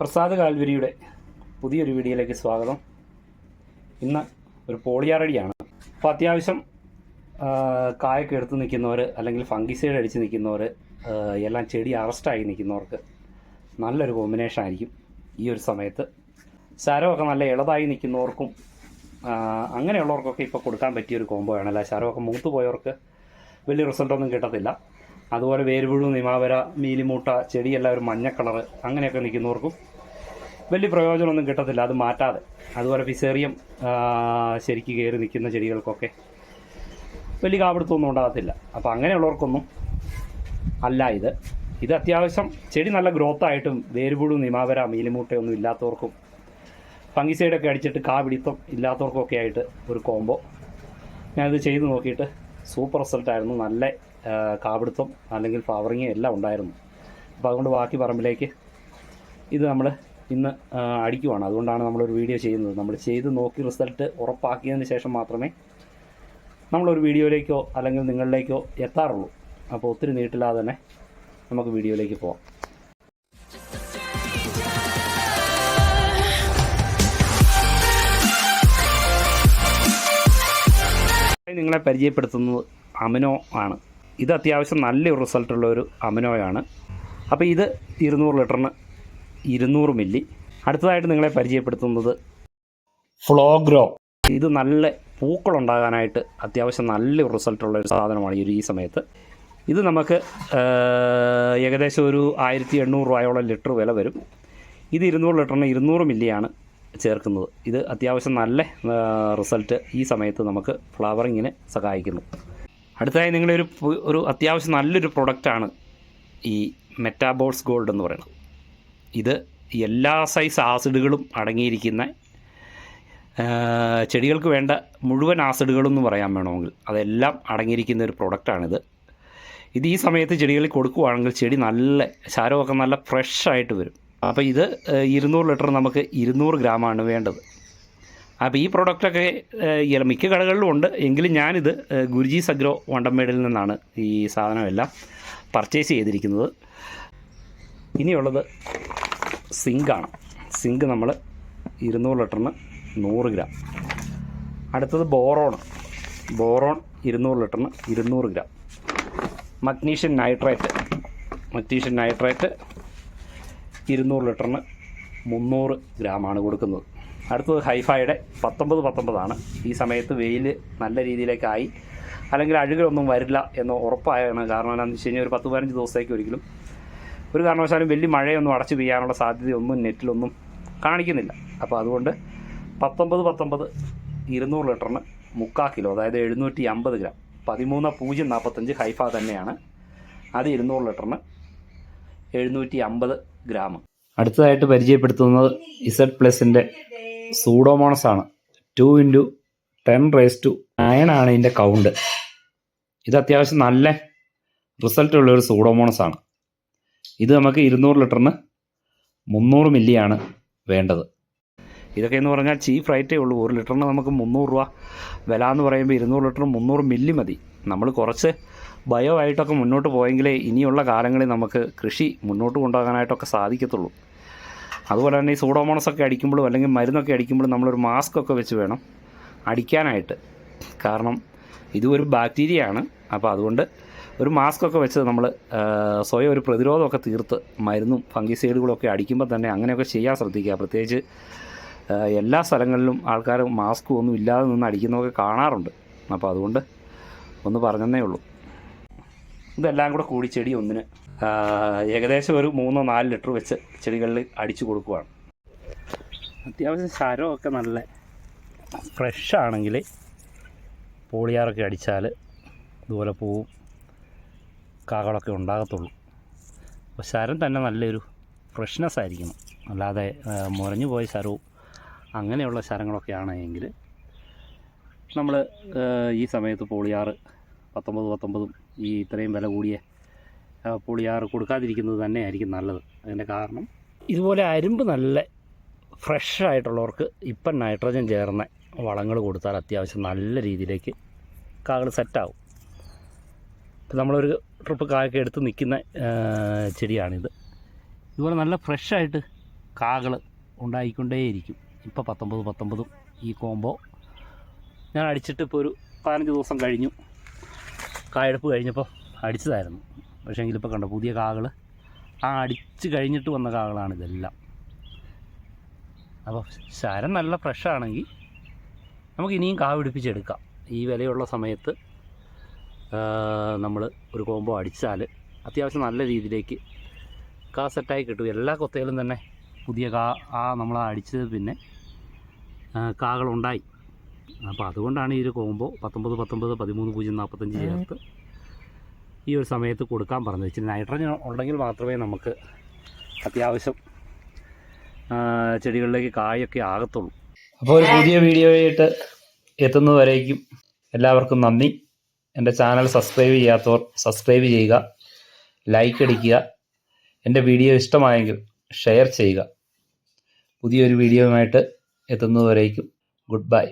പ്രസാദ് കാൽവരിയുടെ പുതിയൊരു വീഡിയോയിലേക്ക് സ്വാഗതം. ഇന്ന് ഒരു പോളിയാറടിയാണ് അപ്പോൾ അത്യാവശ്യം കായൊക്കെ എടുത്ത് നിൽക്കുന്നവർ അല്ലെങ്കിൽ ഫംഗിസൈഡ് അടിച്ച് നിൽക്കുന്നവർ എല്ലാം ചെടി അറസ്റ്റായി നിൽക്കുന്നവർക്ക് നല്ലൊരു കോമ്പിനേഷൻ ആയിരിക്കും ഈ ഒരു സമയത്ത്. ശരമൊക്കെ നല്ല ഇളതായി നിൽക്കുന്നവർക്കും അങ്ങനെയുള്ളവർക്കൊക്കെ ഇപ്പോൾ കൊടുക്കാൻ പറ്റിയ ഒരു ആണ് അല്ല ശരമൊക്കെ മൂത്ത് പോയവർക്ക് വലിയ റിസൾട്ടൊന്നും കിട്ടത്തില്ല. അതുപോലെ വേരുപുഴു നിമാവര മീലിമൂട്ട ചെടിയെല്ലാം ഒരു മഞ്ഞ കളറ് അങ്ങനെയൊക്കെ നിൽക്കുന്നവർക്കും വലിയ പ്രയോജനമൊന്നും കിട്ടത്തില്ല അത് മാറ്റാതെ. അതുപോലെ ഫിസേറിയം ശരിക്ക് കയറി നിൽക്കുന്ന ചെടികൾക്കൊക്കെ വലിയ കാപിടുത്തമൊന്നും ഉണ്ടാകത്തില്ല. അപ്പോൾ അങ്ങനെയുള്ളവർക്കൊന്നും അല്ല ഇത്. ഇത് അത്യാവശ്യം ചെടി നല്ല ഗ്രോത്ത് ആയിട്ടും വേരുപുഴു നിമാവര മീലിമൂട്ടയൊന്നും ഇല്ലാത്തവർക്കും ഫംഗിസൈഡൊക്കെ അടിച്ചിട്ട് കാ പിടിത്തം ഇല്ലാത്തവർക്കൊക്കെ ആയിട്ട് ഒരു കോംബോ. ഞാനിത് ചെയ്ത് നോക്കിയിട്ട് സൂപ്പർ റിസൾട്ടായിരുന്നു. നല്ല കാപിടുത്തം അല്ലെങ്കിൽ ഫ്ലവറിങ് എല്ലാം ഉണ്ടായിരുന്നു. അപ്പോൾ അതുകൊണ്ട് ബാക്കി പറമ്പിലേക്ക് ഇത് നമ്മൾ ഇന്ന് അടിക്കുവാണ്. അതുകൊണ്ടാണ് നമ്മളൊരു വീഡിയോ ചെയ്യുന്നത്. നമ്മൾ ചെയ്ത് നോക്കി റിസൾട്ട് ഉറപ്പാക്കിയതിന് ശേഷം മാത്രമേ നമ്മളൊരു വീഡിയോയിലേക്കോ അല്ലെങ്കിൽ നിങ്ങളിലേക്കോ എത്താറുള്ളൂ. അപ്പോൾ ഒത്തിരി നീട്ടില്ലാതെ തന്നെ നമുക്ക് വീഡിയോയിലേക്ക് പോവാം. നിങ്ങളെ പരിചയപ്പെടുത്തുന്നത് അമിനോ ആണ്. ഇത് അത്യാവശ്യം നല്ലൊരു റിസൾട്ടുള്ള ഒരു അമിനോയാണ്. അപ്പോൾ ഇത് ഇരുന്നൂറ് ലിറ്ററിന് ഇരുന്നൂറ് മില്ലി. അടുത്തതായിട്ട് നിങ്ങളെ പരിചയപ്പെടുത്തുന്നത് ഫ്ലോഗ്രോ. ഇത് നല്ല പൂക്കളുണ്ടാകാനായിട്ട് അത്യാവശ്യം നല്ലൊരു റിസൾട്ടുള്ള ഒരു സാധനമാണ് ഈ സമയത്ത്. ഇത് നമുക്ക് ഏകദേശം ഒരു ആയിരത്തി എണ്ണൂറ് രൂപയോളം ലിറ്റർ വില വരും. ഇത് ഇരുന്നൂറ് ലിറ്ററിന് ഇരുന്നൂറ് മില്ലിയാണ് ചേർക്കുന്നത്. ഇത് അത്യാവശ്യം നല്ല റിസൾട്ട് ഈ സമയത്ത് നമുക്ക് ഫ്ലവറിങ്ങിന് സഹായിക്കുന്നു. അടുത്തതായി നിങ്ങളുടെ ഒരു ഒരു അത്യാവശ്യം നല്ലൊരു പ്രൊഡക്റ്റാണ് ഈ മെറ്റാബോൾസ് ഗോൾഡ് എന്ന് പറയുന്നത്. ഇത് എല്ലാ സൈസ് ആസിഡുകളും അടങ്ങിയിരിക്കുന്ന ചെടികൾക്ക് വേണ്ട മുഴുവൻ ആസിഡുകളെന്ന് പറയാൻ വേണമെങ്കിൽ അതെല്ലാം അടങ്ങിയിരിക്കുന്ന ഒരു പ്രൊഡക്റ്റാണിത് ഇത് ഈ സമയത്ത് ചെടികളിൽ കൊടുക്കുവാണെങ്കിൽ ചെടി നല്ല ശാരമൊക്കെ നല്ല ഫ്രഷ് ആയിട്ട് വരും. അപ്പോൾ ഇത് ഇരുന്നൂറ് ലിറ്റർ നമുക്ക് ഇരുന്നൂറ് ഗ്രാമാണ് വേണ്ടത്. അപ്പോൾ ഈ പ്രോഡക്റ്റൊക്കെ മിക്ക കടകളിലും ഉണ്ട്. എങ്കിലും ഞാനിത് ഗുരുജി സഗ്രോ വണ്ടമേടിൽ നിന്നാണ് ഈ സാധനമെല്ലാം പർച്ചേസ് ചെയ്തിരിക്കുന്നത്. ഇനിയുള്ളത് സിങ്കാണ്. സിങ്ക് നമ്മൾ ഇരുന്നൂറ് ലിറ്ററിന് നൂറ് ഗ്രാം. അടുത്തത് ബോറോൺ. ബോറോൺ ഇരുന്നൂറ് ലിറ്ററിന് ഇരുന്നൂറ് gram. Magnesium nitrate. Magnesium nitrate ഇരുന്നൂറ് ലിറ്ററിന് മുന്നൂറ് ഗ്രാമാണ് കൊടുക്കുന്നത്. അടുത്തത് ഹൈഫായുടെ പത്തൊമ്പത് പത്തൊമ്പതാണ്. ഈ സമയത്ത് വെയിൽ നല്ല രീതിയിലേക്കായി. അല്ലെങ്കിൽ അഴുകലൊന്നും വരില്ല എന്ന് ഉറപ്പായാണ്. കാരണം എന്താണെന്ന് വെച്ച് കഴിഞ്ഞാൽ ഒരു പത്ത് പതിനഞ്ച് ദിവസത്തേക്ക് ഒരിക്കലും ഒരു കാരണവശാലും വലിയ മഴയൊന്നും അടച്ചു പെയ്യാനുള്ള സാധ്യതയൊന്നും നെറ്റിലൊന്നും കാണിക്കുന്നില്ല. അപ്പോൾ അതുകൊണ്ട് പത്തൊമ്പത് പത്തൊമ്പത് ഇരുന്നൂറ് ലിറ്ററിന് മുക്കാൽ കിലോ അതായത് എഴുന്നൂറ്റി അമ്പത് ഗ്രാം പതിമൂന്ന് പൂജ്യം നാൽപ്പത്തഞ്ച് ഹൈഫ തന്നെയാണ്. അത് ഇരുന്നൂറ് ലിറ്ററിന് എഴുന്നൂറ്റി അമ്പത് ഗ്രാം. അടുത്തതായിട്ട് പരിചയപ്പെടുത്തുന്നത് ഇസഡ് പ്ലസിന്റെ സൂഡോമോണസ് ആണ് two into ten raise to nine ആണ് ഇതിന്റെ കൗണ്ട് ഇത് അത്യാവശ്യം നല്ല റിസൾട്ട് ഉള്ള ഒരു സൂഡോമോണസ് ആണ് ഇത് നമുക്ക് ഇരുന്നൂറ് ലിറ്ററിന് മുന്നൂറ് മില്ലിയാണ് വേണ്ടത്. ഇതൊക്കെ എന്ന് പറഞ്ഞാൽ ചീഫ് റേറ്റേ ഉള്ളൂ. ഒരു ലിറ്ററിന് നമുക്ക് മുന്നൂറ് രൂപ. വില എന്ന് പറയുമ്പോൾ ഇരുന്നൂറ് ലിറ്ററിന് മുന്നൂറ് മില്ലി മതി. നമ്മൾ കുറച്ച് ബയോ ആയിട്ടൊക്കെ മുന്നോട്ട് പോയെങ്കിലേ ഇനിയുള്ള കാലങ്ങളിൽ നമുക്ക് കൃഷി മുന്നോട്ട് കൊണ്ടുപോകാനായിട്ടൊക്കെ സാധിക്കത്തുള്ളൂ. അതുപോലെ തന്നെ ഈ സൂഡോമോണസ് ഒക്കെ അടിക്കുമ്പോഴും അല്ലെങ്കിൽ മരുന്നൊക്കെ അടിക്കുമ്പോഴും നമ്മളൊരു മാസ്ക് ഒക്കെ വെച്ച് വേണം അടിക്കാനായിട്ട്. കാരണം ഇതും ഒരു ബാക്ടീരിയ ആണ്. അപ്പോൾ അതുകൊണ്ട് ഒരു മാസ്ക് ഒക്കെ വെച്ച് നമ്മൾ സ്വയം ഒരു പ്രതിരോധമൊക്കെ തീർത്ത് മരുന്നും ഫംഗിസൈഡുകളൊക്കെ അടിക്കുമ്പോൾ തന്നെ അങ്ങനെയൊക്കെ ചെയ്യാൻ ശ്രദ്ധിക്കുക. പ്രത്യേകിച്ച് എല്ലാ സ്ഥലങ്ങളിലും ആൾക്കാർ മാസ്ക് ഒന്നും ഇല്ലാതെ നിന്ന് അടിക്കുന്നതൊക്കെ കാണാറുണ്ട്. അപ്പോൾ അതുകൊണ്ട് ഒന്ന് പറഞ്ഞതേ ഉള്ളൂ. ഇതെല്ലാം കൂടെ കൂടി ചെടി ഒന്നിന് ഏകദേശം ഒരു മൂന്നോ നാല് ലിറ്റർ വെച്ച് ചെടികളിൽ അടിച്ചു കൊടുക്കുവാണ്. അത്യാവശ്യം ശരമൊക്കെ നല്ല ഫ്രഷ് ആണെങ്കിൽ പോളിയാറൊക്കെ അടിച്ചാൽ ഇതുപോലെ പൂവും കാകളൊക്കെ ഉണ്ടാകത്തുള്ളൂ. അപ്പോൾ ശരം തന്നെ നല്ലൊരു ഫ്രഷ്നെസ് ആയിരിക്കണം. അല്ലാതെ മുരഞ്ഞു പോയ ശരവും അങ്ങനെയുള്ള ശരങ്ങളൊക്കെ ആണെങ്കിൽ നമ്മൾ ഈ സമയത്ത് പോളിയാറ് പത്തൊമ്പത് പത്തൊമ്പതും ഈ ഇത്രയും വില കൂടിയ പുളിയാറ് കൊടുക്കാതിരിക്കുന്നത് തന്നെയായിരിക്കും നല്ലത്. അതിന്റെ കാരണം ഇതുപോലെ അരുമ്പ് നല്ല ഫ്രഷ് ആയിട്ടുള്ളവർക്ക് ഇപ്പം നൈട്രജൻ ചേർന്ന വളങ്ങൾ കൊടുത്താൽ അത്യാവശ്യം നല്ല രീതിയിലേക്ക് കാകൾ സെറ്റാവും. ഇപ്പം നമ്മളൊരു ട്രിപ്പ് കായൊക്കെ എടുത്ത് നിൽക്കുന്ന ചെടിയാണിത്. ഇതുപോലെ നല്ല ഫ്രഷായിട്ട് കാകൾ ഉണ്ടായിക്കൊണ്ടേയിരിക്കും. ഇപ്പോൾ പത്തൊമ്പത് പത്തൊമ്പതും ഈ കോംബോ ഞാൻ അടിച്ചിട്ട് ഇപ്പോൾ ഒരു പതിനഞ്ച് ദിവസം കഴിഞ്ഞു. കായെടുപ്പ് കഴിഞ്ഞപ്പോൾ അടിച്ചതായിരുന്നു. പക്ഷേ എങ്കിലിപ്പോൾ കണ്ടോ പുതിയ കാകൾ ആ അടിച്ച് കഴിഞ്ഞിട്ട് വന്ന കാകളാണ് ഇതെല്ലാം. അപ്പോൾ ശരം നല്ല ഫ്രഷാണെങ്കിൽ നമുക്ക് ഇനിയും കാ പിടിപ്പിച്ചെടുക്കാം. ഈ വിലയുള്ള സമയത്ത് നമ്മൾ ഒരു കോമ്പോ അടിച്ചാൽ അത്യാവശ്യം നല്ല രീതിയിലേക്ക് കാ സെറ്റായി കിട്ടും. എല്ലാ കൊത്തയിലും തന്നെ പുതിയ കാ ആ നമ്മൾ അടിച്ചത് പിന്നെ കാകളുണ്ടായി. അപ്പോൾ അതുകൊണ്ടാണ് ഈ ഒരു കോമ്പോ പത്തൊമ്പത് പത്തൊമ്പത് പതിമൂന്ന് പൂജ്യം നാൽപ്പത്തഞ്ച് ചേർത്ത് ഈ ഒരു സമയത്ത് കൊടുക്കാൻ പറഞ്ഞു ഇച്ചിരി നൈട്രജൻ ഉണ്ടെങ്കിൽ മാത്രമേ നമുക്ക് അത്യാവശ്യം ചെടികളിലേക്ക് കായൊക്കെ ആകത്തുള്ളൂ. അപ്പോൾ ഒരു പുതിയ വീഡിയോ ആയിട്ട് എത്തുന്നതുവരേക്കും എല്ലാവർക്കും നന്ദി. എന്റെ ചാനൽ സബ്സ്ക്രൈബ് ചെയ്യാത്തവർ സബ്സ്ക്രൈബ് ചെയ്യുക ലൈക്ക് അടിക്കുക എന്റെ വീഡിയോ ഇഷ്ടമായെങ്കിൽ ഷെയർ ചെയ്യുക. പുതിയൊരു വീഡിയോയുമായിട്ട് എത്തുന്നതുവരേക്കും ഗുഡ് ബൈ